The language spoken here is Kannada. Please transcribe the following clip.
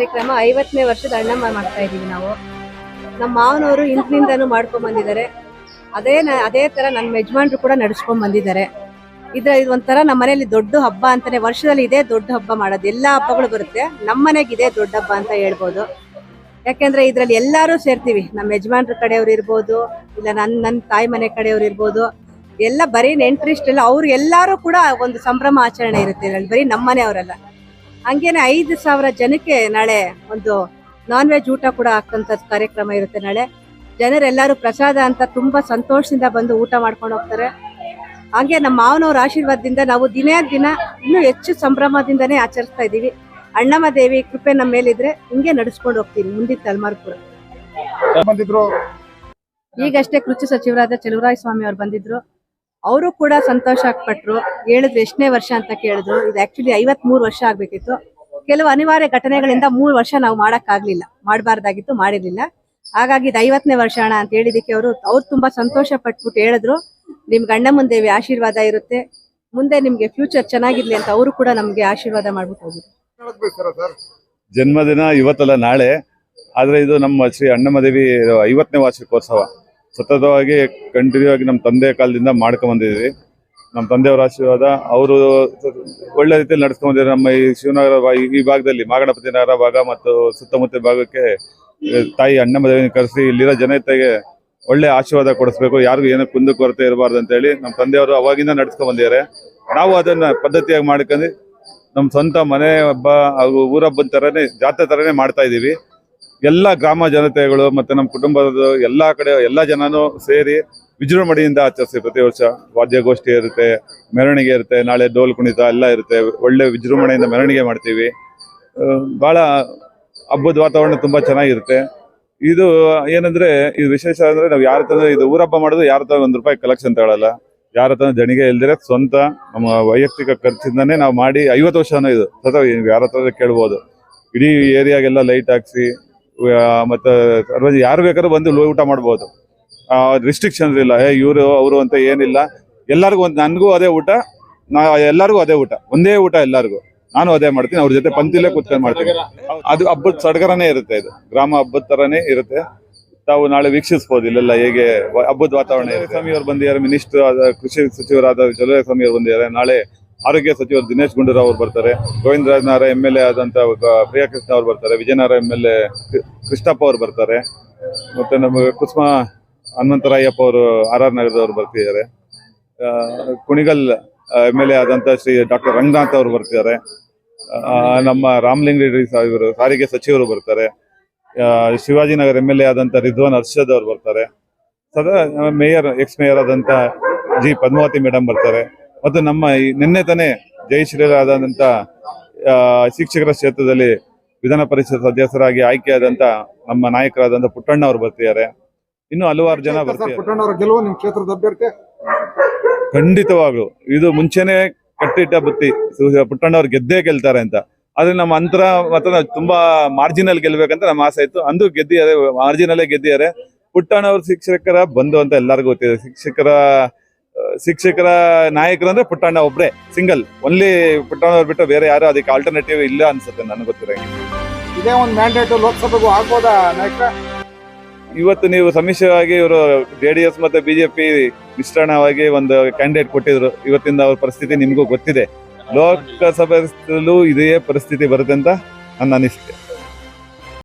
ಕಾರ್ಯಕ್ರಮ ಐವತ್ತನೇ ವರ್ಷದ ಅಣ್ಣಮ್ಮ ಮಾಡ್ತಾ ಇದ್ದೀವಿ ನಾವು. ನಮ್ಮ ಮಾವನವರು ಇಂದಿನಿಂದನೂ ಮಾಡ್ಕೊಂಡ್ ಬಂದಿದ್ದಾರೆ. ಅದೇ ಅದೇ ತರ ನನ್ನ ಯಜಮಾನ್ರು ಕೂಡ ನಡೆಸ್ಕೊಂಡ್ ಬಂದಿದ್ದಾರೆ. ಇದ್ರ ಇದು ಒಂಥರ ನಮ್ಮ ಮನೆಯಲ್ಲಿ ದೊಡ್ಡ ಹಬ್ಬ ಅಂತಾನೆ, ವರ್ಷದಲ್ಲಿ ಇದೇ ದೊಡ್ಡ ಹಬ್ಬ ಮಾಡೋದು. ಎಲ್ಲ ಹಬ್ಬಗಳು ಬರುತ್ತೆ. ನಮ್ಮ ಮನೆಗೆ ಇದೇ ದೊಡ್ಡ ಹಬ್ಬ ಅಂತ ಹೇಳ್ಬೋದು. ಯಾಕೆಂದ್ರೆ ಇದ್ರಲ್ಲಿ ಎಲ್ಲಾರು ಸೇರ್ತೀವಿ. ನಮ್ಮ ಯಜಮಾನ್ರ ಕಡೆಯವ್ರು ಇರ್ಬೋದು, ಇಲ್ಲ ನನ್ನ ನನ್ನ ತಾಯಿ ಮನೆ ಕಡೆಯವ್ರು ಇರ್ಬೋದು. ಎಲ್ಲ ಬರೀ ನೆಂಟ್ರಿಸ್ಟ್ ಎಲ್ಲ ಅವ್ರು ಎಲ್ಲಾರು ಕೂಡ ಒಂದು ಸಂಭ್ರಮ ಆಚರಣೆ ಇರುತ್ತೆ. ಇದ್ರಲ್ಲಿ ಬರೀ ನಮ್ಮ ಮನೆಯವರೆಲ್ಲ ಹಂಗೇನೆ ಐದು ಸಾವಿರ ಜನಕ್ಕೆ ನಾಳೆ ಒಂದು ನಾನ್ ವೆಜ್ ಊಟ ಕೂಡ ಹಾಕಂತ ಕಾರ್ಯಕ್ರಮ ಇರುತ್ತೆ ನಾಳೆ. ಜನರೆಲ್ಲರೂ ಪ್ರಸಾದ ಅಂತ ತುಂಬಾ ಸಂತೋಷದಿಂದ ಬಂದು ಊಟ ಮಾಡ್ಕೊಂಡು ಹೋಗ್ತಾರೆ. ಹಂಗೆ ನಮ್ಮ ಮಾವನವ್ರ ಆಶೀರ್ವಾದದಿಂದ ನಾವು ದಿನೇ ದಿನ ಇನ್ನೂ ಹೆಚ್ಚು ಸಂಭ್ರಮದಿಂದನೇ ಆಚರಿಸ್ತಾ ಇದ್ದೀವಿ. ಅಣ್ಣಮ್ಮ ದೇವಿ ಕೃಪೆ ನಮ್ಮ ಮೇಲಿದ್ರೆ ಹಿಂಗೆ ನಡೆಸ್ಕೊಂಡು ಹೋಗ್ತೀವಿ ಮುಂದಿನ ತಲೆಮಾರು ಕೂಡ ಬಂದಿದ್ರು? ಈಗಷ್ಟೇ ಕೃಷಿ ಸಚಿವರಾದ ಚಲುವರಾಯ ಸ್ವಾಮಿ ಅವ್ರು ಬಂದಿದ್ರು. ಅವರು ಕೂಡ ಸಂತೋಷ ಪಟ್ರು, ಹೇಳಿದ್ರು ಎಷ್ಟನೇ ವರ್ಷ ಅಂತ ಕೇಳಿದ್ರು. ಇದು ಆಕ್ಚುಲಿ ಐವತ್ ಮೂರು ವರ್ಷ ಆಗ್ಬೇಕಿತ್ತು. ಕೆಲವು ಅನಿವಾರ್ಯ ಘಟನೆಗಳಿಂದ ಮೂರು ವರ್ಷ ನಾವು ಮಾಡಕ್ ಆಗ್ಲಿಲ್ಲ ಮಾಡಬಾರ್ದಾಗಿತ್ತು, ಮಾಡಿರ್ಲಿಲ್ಲ. ಹಾಗಾಗಿ ಇದು ಐವತ್ತನೇ ವರ್ಷ ಅಣ್ಣ ಅಂತ ಹೇಳಿದಕ್ಕೆ ಅವರು, ಅವ್ರು ತುಂಬಾ ಸಂತೋಷ ಪಟ್ಬಿಟ್ಟು ಹೇಳಿದ್ರು. ನಿಮ್ಗೆ ಗಂಡ ಮುಂದೇವಿ ಆಶೀರ್ವಾದ ಇರುತ್ತೆ. ಮುಂದೆ ನಿಮ್ಗೆ ಫ್ಯೂಚರ್ ಚೆನ್ನಾಗಿರ್ಲಿ ಅಂತ ಅವರು ಕೂಡ ನಮ್ಗೆ ಆಶೀರ್ವಾದ ಮಾಡ್ಬಿಟ್ಟು ಹೋಗಿದ್ರು ಜನ್ಮದಿನ ಇವತ್ತಲ್ಲ ನಾಳೆ. ಆದ್ರೆ ಇದು ನಮ್ಮ ಶ್ರೀ ಅಣ್ಣಮದೇವಿ ಐವತ್ತನೇ ವಾರ್ಷಿಕೋತ್ಸವ. ಸತತವಾಗಿ ಕಂಟಿನ್ಯೂ ಆಗಿ ನಮ್ಮ ತಂದೆ ಕಾಲದಿಂದ ಮಾಡ್ಕೊಂಡ್ ಬಂದಿದ್ದೀವಿ. ನಮ್ಮ ತಂದೆಯವರ ಆಶೀರ್ವಾದ, ಅವರು ಒಳ್ಳೆ ರೀತಿಯಲ್ಲಿ ನಡೆಸ್ಕೊಂಡಿದ್ದಾರೆ ನಮ್ಮ ಈ ಶಿವನಗರ ಈ- ಭಾಗದಲ್ಲಿ ಮಾಗಣಪತಿ ನಗರ ಭಾಗ ಮತ್ತು ಸುತ್ತಮುತ್ತ ಭಾಗಕ್ಕೆ ತಾಯಿ ಅಣ್ಣಮ್ಮ ದೇವಿನ ಕರೆಸಿ ಇಲ್ಲಿರೋ ಜನತೆಗೆ ಒಳ್ಳೆ ಆಶೀರ್ವಾದ ಕೊಡಿಸ್ಬೇಕು. ಯಾರಿಗೂ ಏನೋ ಕುಂದು ಕೊರತೆ ಇರಬಾರ್ದು ಅಂತ ಹೇಳಿ ನಮ್ಮ ತಂದೆಯವರು ಅವಾಗಿಂದ ನಡ್ಸ್ಕೊಂಡ್ ಬಂದಿದ್ದಾರೆ. ನಾವು ಅದನ್ನ ಪದ್ಧತಿಯಾಗಿ ಮಾಡ್ಕೊಂಡು ನಮ್ಮ ಸ್ವಂತ ಮನೆ ಹಬ್ಬ ಹಾಗೂ ಊರಬ್ಬದ ಥರನೇ, ಜಾತ್ರೆ ಥರನೇ ಮಾಡ್ತಾ ಇದೀವಿ ಎಲ್ಲ ಗ್ರಾಮ ಜನತೆಗಳು ಮತ್ತೆ ನಮ್ಮ ಕುಟುಂಬದ ಎಲ್ಲಾ ಕಡೆ ಎಲ್ಲ ಜನನೂ ಸೇರಿ ವಿಜೃಂಭಣೆಯಿಂದ ಆಚರಿಸ್ತೀವಿ ಪ್ರತಿ ವರ್ಷ ವಾದ್ಯಗೋಷ್ಠಿ ಇರುತ್ತೆ, ಮೆರವಣಿಗೆ ಇರುತ್ತೆ, ನಾಳೆ ಡೋಲ್ ಕುಣಿತ ಎಲ್ಲ ಇರುತ್ತೆ, ಒಳ್ಳೆ ವಿಜೃಂಭಣೆಯಿಂದ ಮೆರವಣಿಗೆ ಮಾಡ್ತೀವಿ. ಬಹಳ ಹಬ್ಬದ ವಾತಾವರಣ ತುಂಬಾ ಚೆನ್ನಾಗಿರುತ್ತೆ. ಇದು ಏನಂದ್ರೆ, ಇದು ವಿಶೇಷ ಅಂದ್ರೆ ನಾವು ಯಾರ ಹತ್ರ ಇದು ಊರಬ್ಬ ಮಾಡೋದು ಯಾರ ಹತ್ರ ಒಂದ್ ರೂಪಾಯಿ ಕಲೆಕ್ಷನ್ ತಗೊಳ್ಳಲ್ಲ ಯಾರ ಹತ್ರ ಜಣಿಗೆ ಇಲ್ದಿರ ಸ್ವಂತ ನಮ್ಮ ವೈಯಕ್ತಿಕ ಖರ್ಚಿಂದಾನೇ ನಾವು ಮಾಡಿ ಐವತ್ತು ವರ್ಷನೂ ಇದು ಸತ ಯಾರ ಹತ್ರ ಕೇಳ್ಬೋದು. ಇಡೀ ಏರಿಯಾಗೆಲ್ಲ ಲೈಟ್ ಹಾಕ್ಸಿ ಮತ್ತೆ ಯಾರು ಬೇಕಾದ್ರೂ ಬಂದು ಊಟ ಮಾಡ್ಬೋದು. ರಿಸ್ಟ್ರಿಕ್ಷನ್ಸ್ ಇಲ್ಲ. ಏ ಇವರು, ಅವರು ಅಂತ ಏನಿಲ್ಲ. ಎಲ್ಲರಿಗೂ ಒಂದು, ನನಗೂ ಅದೇ ಊಟ, ನಾ, ಎಲ್ಲರಿಗೂ ಅದೇ ಊಟ. ಒಂದೇ ಊಟ ಎಲ್ಲರಿಗೂ. ನಾನು ಅದೇ ಮಾಡ್ತೀನಿ. ಅವ್ರ ಜೊತೆ ಪಂಕ್ತಿಲೇ ಕೂತ್ಕೊಂಡು ಮಾಡ್ತೀನಿ. ಅದು ಹಬ್ಬದ ಸಡಗರನೇ ಇರುತ್ತೆ ಇದು. ಗ್ರಾಮ ಹಬ್ಬದ ತರನೇ ಇರುತ್ತೆ. ತಾವು ನಾಳೆ ವೀಕ್ಷಿಸಬಹುದು ಇಲ್ಲೆಲ್ಲ ಹೇಗೆ ಹಬ್ಬದ ವಾತಾವರಣ ಸ್ವಾಮಿ ಅವರು ಬಂದಿದ್ದಾರೆ, ಮಿನಿಸ್ಟರ್ ಆದ, ಕೃಷಿ ಸಚಿವರಾದ ಜಲಯ ಸ್ವಾಮಿ ಅವರು ಬಂದಿದ್ದಾರೆ. ನಾಳೆ ಆರೋಗ್ಯ ಸಚಿವ ದಿನೇಶ್ ಗುಂಡೂರಾವ್ ಅವರು ಬರ್ತಾರೆ ಗೋವಿಂದರಾಜನಗರ ಎಂ ಎಲ್ ಎ ಆದಂತ ಗ- ಪ್ರಿಯಾಕೃಷ್ಣ ಅವರು ಬರ್ತಾರೆ Vijayanagar M L A Krishnappa ಅವರು ಬರ್ತಾರೆ, ಮತ್ತೆ ನಮ್ಮ ಕುಸುಮ ಹನುಮಂತರಾಯಪ್ಪ ಅವರು ಆರ್ ಆರ್ ನಗರದವರು ಬರ್ತಿದ್ದಾರೆ. ಕುಣಿಗಲ್ ಎಂ ಎಲ್ ಎ ಆದಂತ ಶ್ರೀ ಡಾಕ್ಟರ್ ರಂಗನಾಥ್ ಅವರು ಬರ್ತಿದ್ದಾರೆ. ನಮ್ಮ ರಾಮಲಿಂಗ ರೆಡ್ಡಿ ಸಾಹೇಬರು ಸಾರಿಗೆ ಸಚಿವರು ಬರ್ತಾರೆ. ಶಿವಾಜಿನಗರ ಎಂ ಎಲ್ ಎ ಆದಂತ ರಿದ್ವಾನ್ ಅರ್ಷದ್ ಅವರು ಬರ್ತಾರೆ. ಸದಾ, ಮೇಯರ್, ಎಕ್ಸ್ ಮೇಯರ್ ಆದಂತ ಜಿ ಪದ್ಮಾವತಿ ಮೇಡಮ್ ಬರ್ತಾರೆ. ಮತ್ತು ನಮ್ಮ ಈ ನಿನ್ನೆ ತಾನೇ ಜಯಶ್ರೀರಾದಂತ ಶಿಕ್ಷಕರ ಕ್ಷೇತ್ರದಲ್ಲಿ ವಿಧಾನ ಪರಿಷತ್ ಸದಸ್ಯರಾಗಿ ಆಯ್ಕೆಯಾದಂತ ನಮ್ಮ ನಾಯಕರಾದಂತ ಪುಟ್ಟಣ್ಣ ಅವರು ಬರ್ತಿದ್ದಾರೆ. ಇನ್ನು ಹಲವಾರು ಜನ ಬರ್ತಾರೆ ಕ್ಷೇತ್ರದ ಅಭ್ಯರ್ಥಿ? ಖಂಡಿತವಾಗ್ಲು. ಇದು ಮುಂಚೆನೆ ಕಟ್ಟಿಟ್ಟ ಬುತ್ತಿ. ಪುಟ್ಟಣ್ಣ ಅವ್ರು ಗೆದ್ದೇ ಗೆಲ್ತಾರೆ ಅಂತ. ಆದ್ರೆ ನಮ್ಮ ಅಂತರ ಮಾತ್ರ ತುಂಬಾ ಮಾರ್ಜಿನಲ್ ಗೆಲ್ಬೇಕಂತ ನಮ್ಮ ಆಸೆ ಇತ್ತು. ಅಂದು ಗೆದ್ದಿದ್ದಾರೆ ಮಾರ್ಜಿನಲ್ಲೇ ಗೆದ್ದಿದ್ದಾರೆ. ಪುಟ್ಟಣ್ಣ ಅವ್ರ ಶಿಕ್ಷಕರ ಬಂಧು ಅಂತ ಎಲ್ಲರಿಗೂ ಗೊತ್ತಿದೆ. ಶಿಕ್ಷಕರ ಶಿಕ್ಷಕರ ನಾಯಕರು ಅಂದ್ರೆ ಪುಟ್ಟಣ್ಣ ಒಬ್ರೆ ಸಿಂಗಲ್. ಒನ್ಲಿ ಪುಟ್ಟಣ್ಣವ್ರು ಬಿಟ್ಟು ಬೇರೆ ಯಾರು ಅದಕ್ಕೆ ಆಲ್ಟರ್ನೇಟಿವ್ ಇಲ್ಲ ಅನ್ಸುತ್ತೆ ನನಗೆ ಗೊತ್ತಿರಂಗೆ. ಇದೇ ಒಂದು ಮ್ಯಾಂಡೇಟ್ ಲೋಕಸಭೆಗೂ ಆಗ್ಬೋದಾ ನಾಯಕ? ಇವತ್ತು ನೀವು ಸಮ್ಮಿಶ್ರವಾಗಿ ಇವರು ಜೆಡಿಎಸ್ ಮತ್ತೆ ಬಿಜೆಪಿ ಮಿಶ್ರಣವಾಗಿ ಒಂದು ಕ್ಯಾಂಡಿಡೇಟ್ ಕೊಟ್ಟಿದ್ರು. ಇವತ್ತಿಂದ ಅವ್ರ ಪರಿಸ್ಥಿತಿ ನಿಮಗೂ ಗೊತ್ತಿದೆ. ಲೋಕಸಭೆಯಲ್ಲೂ ಇದೇ ಪರಿಸ್ಥಿತಿ ಬರುತ್ತೆ ಅಂತ ನನ್ನ ಅನಿಸಿಕೆ.